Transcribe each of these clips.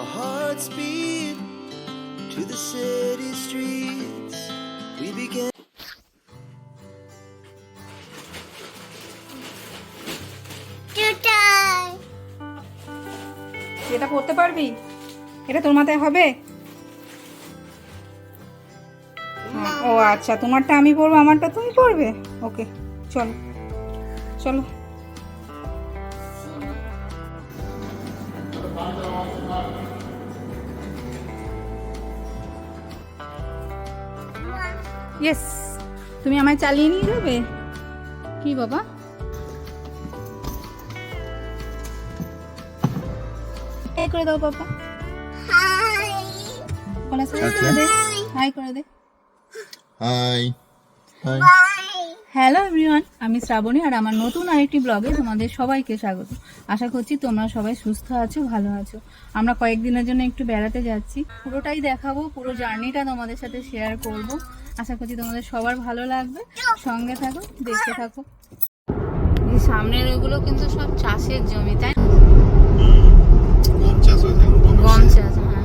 Our hearts beat to the city streets. We began. এটা পড়তে পারবি? এটা তোর মাথায় হবে? ও আচ্ছা তোমারটা আমি পড়ব আমারটা তুমি পড়বে? ওকে চলো চলো। ইয়েস তুমি আমায় চালিয়ে নিয়ে যাবে? কি বাবা? করে দাও বাবা। হাই করে দে। হাই করে দে। হাই হাই হ্যালো এভরিওয়ান আমি শ্রাবণী আর আমার নতুন আরেকটি ব্লগে তোমাদের সবাইকে স্বাগত। আশা করছি তোমরা সবাই সুস্থ আছো ভালো আছো। আমরা কয়েকদিনের জন্য একটু বেড়াতে যাচ্ছি। পুরোটাই দেখাবো পুরো জার্নিটা তোমাদের সাথে শেয়ার করব। আশা করছি তোমাদের সবার ভালো লাগবে। সঙ্গে থাকো দেখতে থাকো। এই সামনের ওগুলো কিন্তু সব চাষের জমি তাই গম চাষ গম চাষ। হ্যাঁ।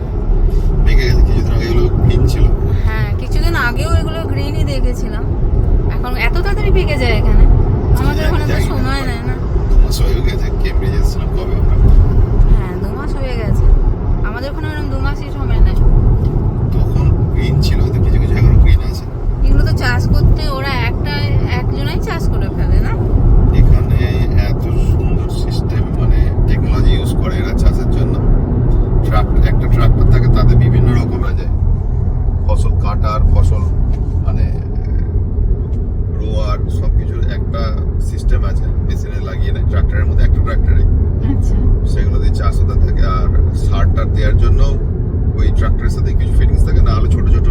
হ্যাঁ কিছুদিন আগেও এগুলো গ্রিনই দেখেছিলাম। এখন এত তাড়াতাড়ি পেকে যায় এখানে। আমাদের ওখানে তো সময় নেয় না দু মাস হয়ে গেছে কেমব্রিজ এসেছিলাম কবে আমরা হ্যাঁ দু মাস হয়ে গেছে আমাদের ওখানে ওরকম দু মাসই সময় নেয় তখন গ্রিন ছিল হয়তো কিছু কিছু এখনও গ্রিন আছে এগুলো তো চাষ করতে ওরা একটা একজনাই চাষ করে ফেলে না এখানে এত সুন্দর সিস্টেম মানে টেকনোলজি ইউজ করে এরা চাষের জন্য ট্রাক একটা ট্রাক্টর থাকে তাতে বিভিন্ন রকম হয়ে যায় ফসল কাটার ফসল মানে রোয়ার সব কিছুর একটা সিস্টেম আছে মেশিনে লাগিয়ে নেয় ট্রাক্টরের মধ্যে একটা ট্রাক্টরে আচ্ছা সেগুলো দিয়ে চাষ হতে থাকে আর সারটা দেওয়ার জন্য ওই ট্রাক্টরের সাথে কিছু ফিটিংস থাকে না হলে ছোট ছোট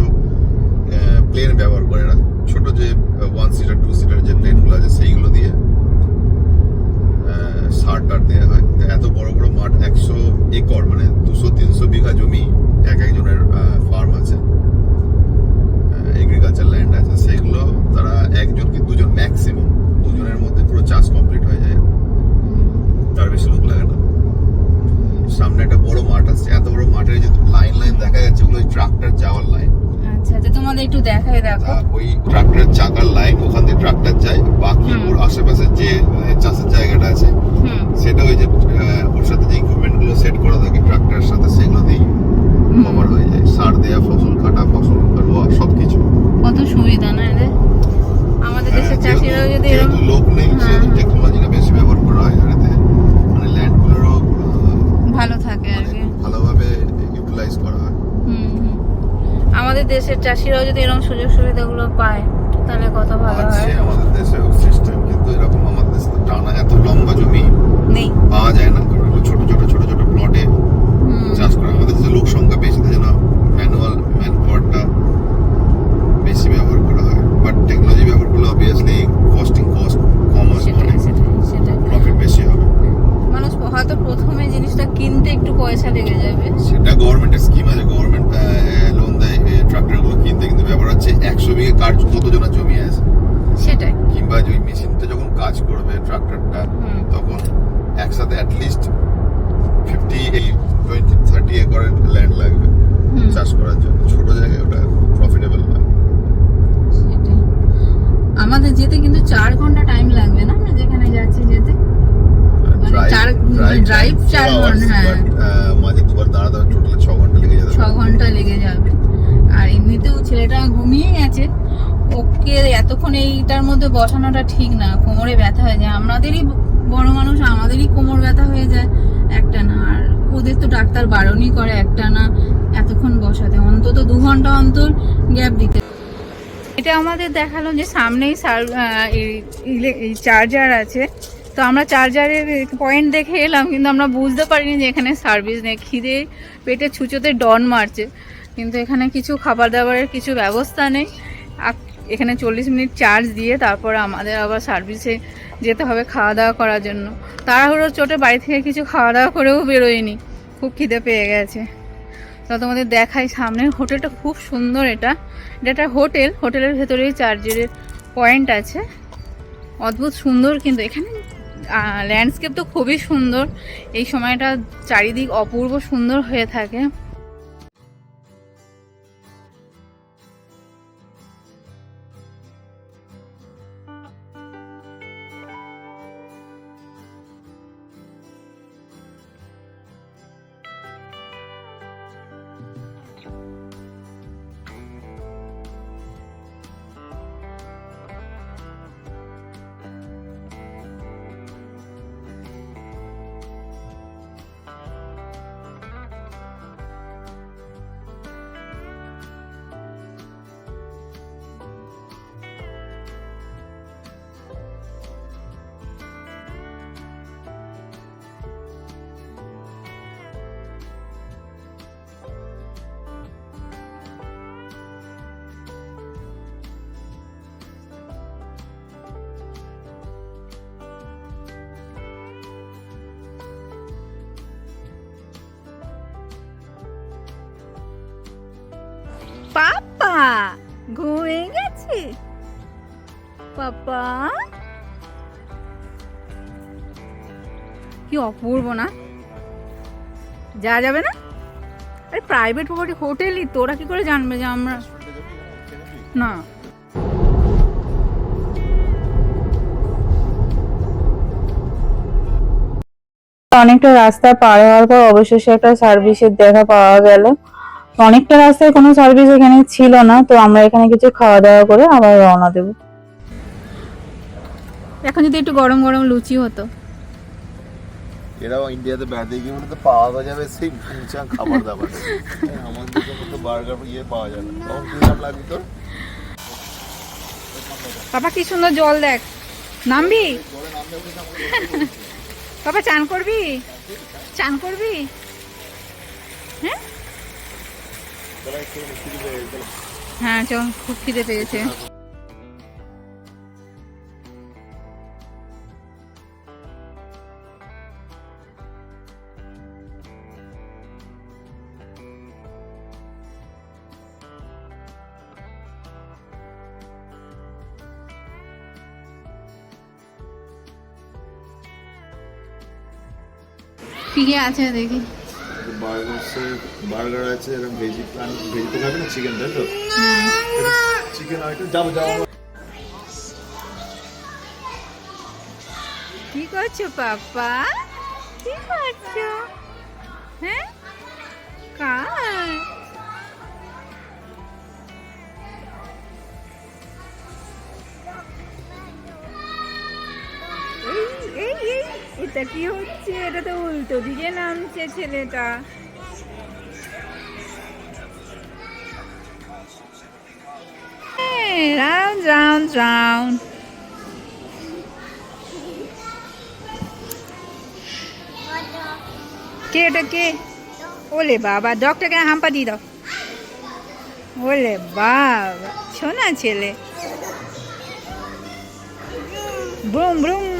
প্লেন ব্যবহার করে এরা ছোট যে ওয়ান সিটার টু সিটার যে প্লেনগুলো আছে সেইগুলো দিয়ে আহ, সারটার দেওয়া হয় তো এত বড় বড় মাঠ একশো একর মানে দুশো তিনশো বিঘা জমি এক একজনের ফার্ম আছে। এগ্রিকালচার ল্যান্ড আছে। সেগুলো তারা একজন কি দুজন ম্যাক্সিমাম দুজনের মধ্যে পুরো চাষ কমপ্লিট হয়ে যায়। তার বেশি লোক লাগে না। সামনে একটা বড় মাঠ আছে এত বড় মাঠের যে লাইন লাইন দেখা যাচ্ছে ওগুলো ট্রাক্টর যাওয়ার লাইন আচ্ছা আচ্ছা তোমাদের একটু দেখাই দেখো। ওই ট্রাক্টরের চাকার লাইন ওখান দিয়ে ট্রাক্টর যায়। বাকি ওর আশেপাশে যে চাষের জায়গাটা আছে সেটা ওই যে ওর সাথে যে ইকুইপমেন্টগুলো সেট করা থাকে ট্রাক্টরের সাথে সেগুলো হুম। কভার হয়ে যায়। সার দেয়া ফসল কাটা ফসল রোয়া সবকিছু। কত সুবিধা না এদের আমাদের দেশের হ্যাঁ, চাষিরাও যদি এরকম লোক নেই হ্যাঁ, সেহেতু হ্যাঁ। টেকনোলজিটা বেশি ব্যবহার করা হয় আর এতে মানে ল্যান্ড গুলোরও ভালো থাকে আর কি। ভালোভাবে ইউটিলাইজ করা হয়। হুম হুম। আমাদের দেশের চাষিরাও যদি এরকম সুযোগ সুবিধাগুলো পায় তাহলে কত ভালো হয়। আমাদের দেশে সিস্টেম কিন্তু এরকম আমাদের দেশে টানা এত লম্বা জমি নেই। পাওয়া যায় না কারণ এগুলো ছোট ছোট ছোট ছোট প্লটে হুম। চাষ করে আমাদের দেশে লোক সংখ্যা বেশি তাই জন্য ম্যানুয়াল ম্যান পাওয়ারটা বেশি ব্যবহার করা হয় বাট টেকনোলজি ব্যবহার করলে অবভিয়াসলি কস্টিং কস্ট কম আসবে সেটাই অনেক সেটাই সেটাই প্রফিট বেশি হবে মানুষ হয়তো প্রথমে জিনিসটা কিনতে একটু পয়সা লেগে যাবে সেটা গভর্নমেন্টের স্কিম আছে গভর্নমেন্ট লোন দেয় ট্রাক্টরগুলো কিনতে কিন্তু ব্যাপার হচ্ছে একশো বিঘে কাজ কতজনের জমি আছে সেটাই কিংবা যে মেশিনটা যখন কাজ করবে ট্রাক্টরটা হুম। তখন একসাথে অ্যাটলিস্ট ফিফটি এই টোয়েন্টি থার্টি একরের ল্যান্ড লাগবে হুম। চাষ করার জন্য ছোট জায়গায় ওটা প্রফিটেবল নয় সেটাই আমাদের যেতে কিন্তু চার ঘণ্টা টাইম লাগবে না? আমরা যেখানে যাচ্ছি যেতে। চার- ঘণ্টা, হ্যাঁ। মাঝে দুবার দাঁড়াতে টোটাল ছ ঘণ্টা লেগে যাবে। ছ ঘণ্টা লেগে যাবে। আর এমনিতেও ছেলেটা ঘুমিয়ে গেছে। ওকে এতক্ষণ এইটার মধ্যে বসানোটা ঠিক না কোমরে ব্যথা হয়ে যায়। আমাদেরই বড় মানুষ আমাদেরই কোমর ব্যথা হয়ে যায় একটা না। আর ওদের তো ডাক্তার বারণই করে একটা না এতক্ষণ বসাতে। অন্তত দু ঘণ্টা অন্তর গ্যাপ দিতে। এটা আমাদের দেখাল যে সামনেই এই- চার্জার আছে। তো আমরা চার্জারের পয়েন্ট দেখে এলাম, কিন্তু আমরা বুঝতে পারিনি যে এখানে সার্ভিস নেই। খিদে পেটে ছুঁচোতে ডন মারছে, কিন্তু এখানে কিছু খাবার দাবারের কিছু ব্যবস্থা নেই। এখানে চল্লিশ মিনিট চার্জ দিয়ে তারপর আমাদের আবার সার্ভিসে যেতে হবে খাওয়া দাওয়া করার জন্য। তাড়াহুড়োর চোটে বাড়ি থেকে কিছু খাওয়া দাওয়া করেও বেরোয়নি। খুব খিদে পেয়ে গেছে। তো তোমাদের দেখাই সামনের হোটেলটা খুব সুন্দর এটা। এটা একটা হোটেল। হোটেলের ভেতরেই চার্জের পয়েন্ট আছে। অদ্ভুত সুন্দর কিন্তু এখানে ল্যান্ডস্কেপ তো খুবই সুন্দর। এই সময়টা চারিদিক অপূর্ব সুন্দর হয়ে থাকে। ঘুমিয়ে পাপা। কি অপূর্ব না? যাবে না? আরে প্রাইভেট প্রপার্টি হোটেলই তোরা কি করে জানবে যে আমরা? না। অনেকটা রাস্তা পার হওয়ার পর অবশেষে একটা সার্ভিসের দেখা পাওয়া গেল। অনেকটা রাস্তায় কোনো সার্ভিস এখানে ছিল না তো আমরা এখানে কিছু খাওয়া দাওয়া করে আবার রওনা দেব। এখন যদি একটু গরম গরম লুচি হতো। এরাও ইন্ডিয়াতে বেড়াতে গিয়ে বলে তো পাওয়া যাবে সেই ফুচা খাবার দাবার। আমাদের মতো বার্গার ইয়ে পাওয়া যাবে। তখন কি দাম লাগবে তোর পাপা কি সুন্দর জল দেখ। নামবি? পাপা চান করবি? চান করবি? হ্যাঁ? হ্যাঁ চল খুব খিদে পেয়েছে। কি আছে দেখি। বার্গার বার্গার আছে, এরকম ভেজি প্ল্যান ভেজি তো খাবে না চিকেন তাই তো? চিকেন আইটেম যাব যাব কি করছ, পাপা? কি করছ? হ্যাঁ? কার? এই এই এই। এটা কি হচ্ছে? এটা তো উল্টো দিকে নামছে ছেলেটা। রাউন্ড রাউন্ড রাউন্ড কে এটা কে? ওলে বাবা ডক্টরকে হাম্পা দিয়ে দাও। ওলে বাবা, শোনা ছেলে। ব্রুম ব্রুম।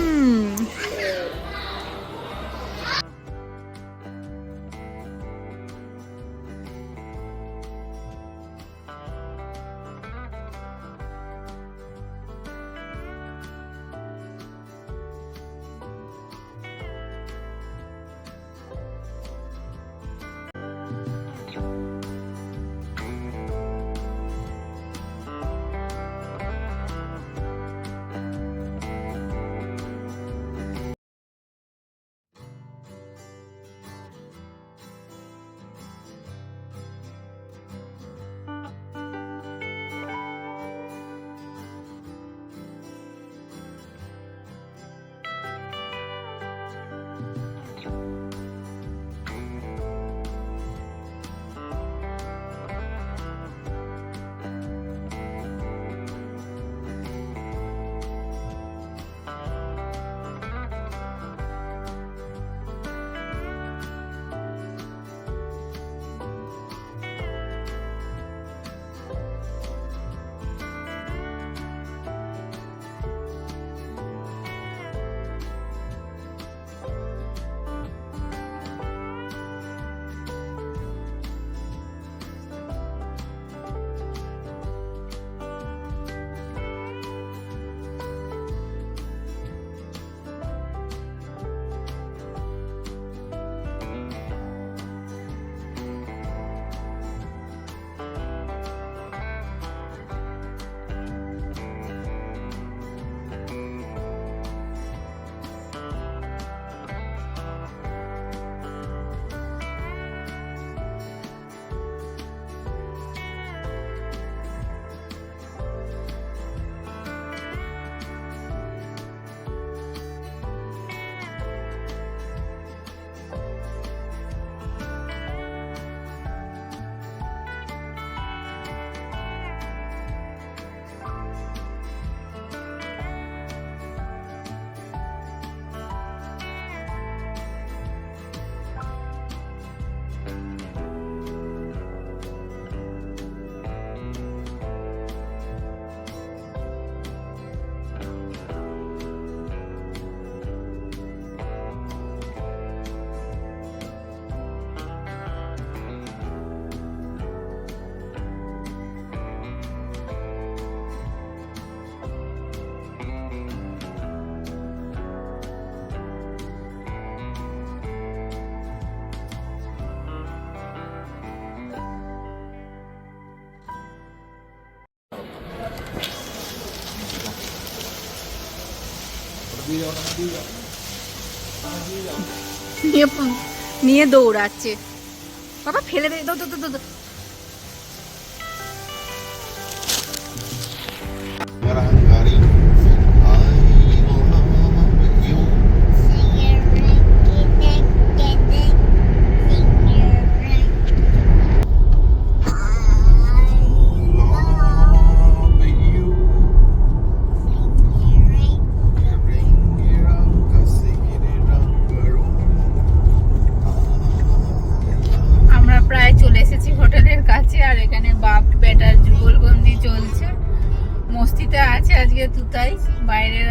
নিয়ে দৌড়াচ্ছে। বাবা ফেলে দে দৌড় দৌড় দৌড়। এখানে বাপ বেটার যুগলবন্দি চলছে। মস্তিতে আছে আজকে তুতাই বাইরে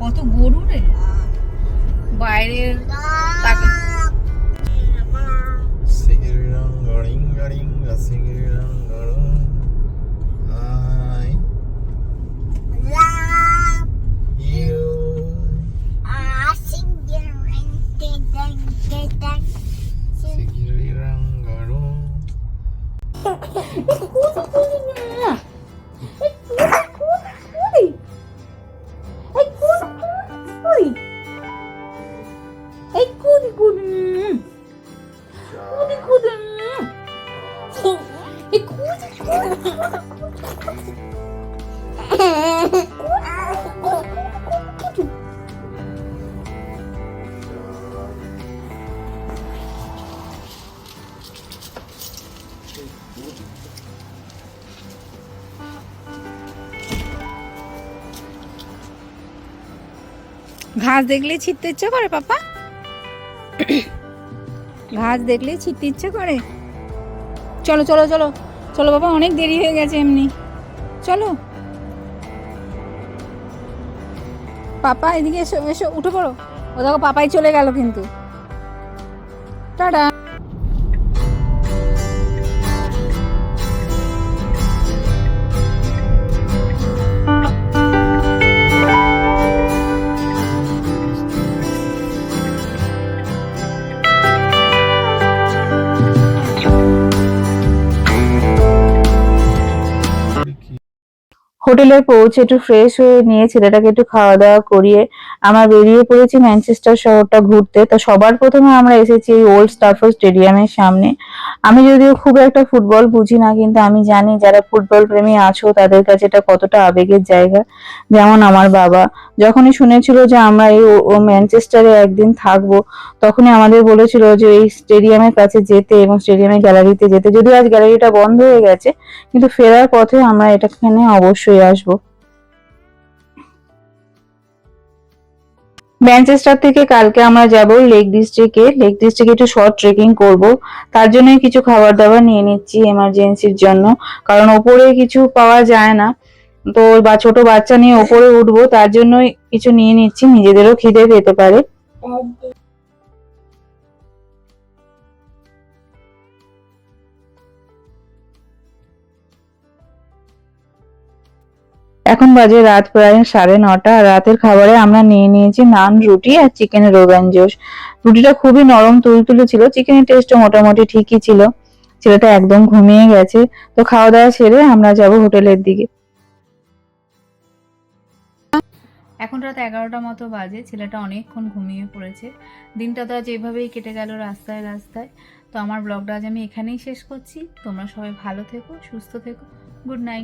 কত গরু রে। বাইরের তাকে- এই ঘাস দেখলেই ছিটতে ইচ্ছে করে, পাপা? ঘাস দেখলেই ছিটতে ইচ্ছে করে? চলো চলো চলো চলো বাবা, অনেক দেরি হয়ে গেছে এমনি। চলো। পাপা, এদিকে এসো এসো, উঠে পড়ো। ও দেখো, পাপাই চলে গেল কিন্তু। টাটা। হোটেলে পৌঁছে একটু ফ্রেশ হয়ে নিয়ে ছেলেটাকে একটু খাওয়া দাওয়া করিয়ে আমরা বেরিয়ে পড়েছি ম্যানচেস্টার শহরটা ঘুরতে। তো সবার প্রথমে আমরা এসেছি এই ওল্ড স্টাফার স্টেডিয়ামের সামনে। আমি যদিও খুব একটা ফুটবল বুঝি না, কিন্তু আমি জানি যারা ফুটবল প্রেমী আছো, তাদের কাছে এটা কতটা আবেগের জায়গা। যেমন আমার বাবা। যখনই শুনেছিল যে আমরা এই ও ম্যানচেস্টারে একদিন থাকব, তখনই আমাদের বলেছিল যে এই স্টেডিয়ামের কাছে যেতে এবং স্টেডিয়ামের গ্যালারিতে যেতে। যদিও আজ গ্যালারিটা বন্ধ হয়ে গেছে, কিন্তু ফেরার পথে আমরা এটাখানে অবশ্যই আসব। ম্যানচেস্টার থেকে কালকে আমরা যাব লেক ডিস্ট্রিক্টে লেক ডিস্ট্রিক্টে একটু শর্ট ট্রেকিং করব। তার জন্যই কিছু খাবার দাবার নিয়ে নিচ্ছি এমার্জেন্সির জন্য। কারণ ওপরে কিছু পাওয়া যায় না। তো বা, ছোট বাচ্চা নিয়ে ওপরে উঠবো। তার জন্যই কিছু নিয়ে নিচ্ছি। নিজেদেরও খিদে পেতে পারে। বাজে রাত, প্রায় সাড়ে নটা। রাতের খাবারে আমরা নিয়ে নিয়েছি নান, রুটি আর চিকেন রোগান জোশ। রুটিটা খুবই নরম, তুলতুলে ছিল। চিকেনের টেস্টও মোটামুটি ঠিকই ছিল। ছেলেটা একদম ঘুমিয়ে গেছে। তো খাওয়া দাওয়া সেরে আমরা যাব হোটেলের দিকে। এখন রাত এগারোটা মতো বাজে। ছেলেটা অনেকক্ষণ ঘুমিয়ে পড়েছে। দিনটা তো আজ এভাবেই কেটে গেল রাস্তায় রাস্তায়। তো আমার ব্লগটা আজ আমি এখানেই শেষ করছি। তোমরা সবাই ভালো থেকো, সুস্থ থেকো। Good night.